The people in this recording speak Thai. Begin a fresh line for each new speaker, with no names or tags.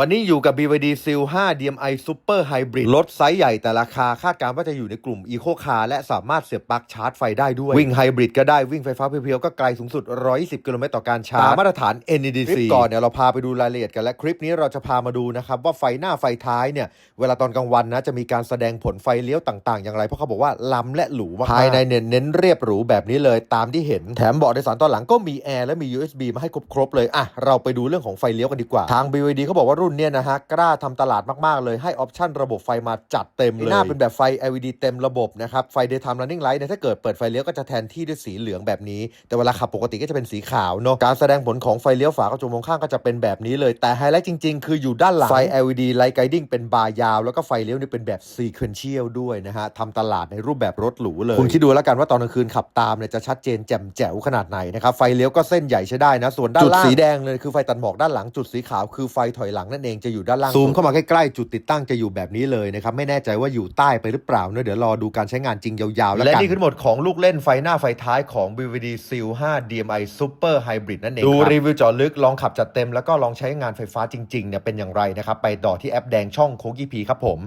วันนี้อยู่กับ BYD Seal 5 DMI Super Hybrid รถไซส์ใหญ่แต่ราคาคาดการณ์ว่าจะอยู่ในกลุ่ม Eco Car และสามารถเสียบปลั๊กชาร์จไฟได้ด้วย วิ่งไฮบริดก็ได้วิ่งไฟฟ้าเพียวๆ ก็ไกลสูงสุด120กิโลเมตรต่อการชาร์จตามมาตรฐาน NEDC คลิปก่อนเนี่ยเราพาไปดูรายละเอียดกันและคลิปนี้เราจะพามาดูนะครับว่าไฟหน้าไฟท้ายเนี่ยเวลาตอนกลางวันนะจะมีการแสดงผลไฟเลี้ยวต่าง ๆ อย่างไรเพราะเขาบอกว่าล้ำและหรูมากๆภายในเน้นเน้นเรียบหรูแบบนี้เลยตามที่เห็นแถมเบาะโดยสารตอนหลังก็มีแอร์และมี USB มาให้ครบๆเลยอะเราไปดูเรื่องของไฟเลี้ยวกันดีกว่าทาง BYD เขาบอกว่ารุ่นเนี้ยนะฮะกล้าทำตลาดมากๆ เลยให้ออปชั่นระบบไฟมาจัดเต็มเลยหน้าเป็นแบบไฟ LED เต็มระบบนะครับ ไฟ daytime running light เนี่ยถ้าเกิดเปิดไฟเลี้ยวก็จะแทนที่ด้วยสีเหลืองแบบนี้ แต่เวลาขับปกติก็จะเป็นสีขาวเนาะการแสดงผลของไฟเลี้ยวฝากระจกมองข้างก็จะเป็นแบบนี้เลย แต่ไฮไลท์จริง ๆ คืออยู่ด้านหลังไฟ LED light guiding เป็นบาร์ยาว แล้วก็ไฟเลี้ยวนี่เป็นแบบ sequential ด้วยนะฮะทำตลาดในรูปแบบรถหรูเลยคุณคิดดูแล้วกันว่าตอนกลางคืนขับตามเนี่ยจะชัดเจนแจ่มแจ๋วขนาดไหนนะครับไฟเลี้ยวก็เส้นใหญ่ใช้ได้นะส่วนด้านล่างจุดสีแดงเลยคือไฟตัดหมอกด้านหลังจุดสีขาวคือไฟถอยหลังนั่นเองจะอยู่ด้านล่างซูมเข้ามาใกล้ๆจุดติดตั้งจะอยู่แบบนี้เลยนะครับไม่แน่ใจว่าอยู่ใต้ไปหรือเปล่าเนอะเดี๋ยวรอดูการใช้งานจริงยาวๆแล้วกันและนี่คือหมดของลูกเล่นไฟหน้าไฟท้ายของ BVD Seal 5 DMI Super Hybrid นั่นเองดูรีวิวเจอลึกลองขับจัดเต็มแล้วก็ลองใช้งานไฟฟ้าจริงๆเนี่ยเป็นอย่างไรนะครับไปต่อที่แอปแดงช่องโคกี้พีครับผม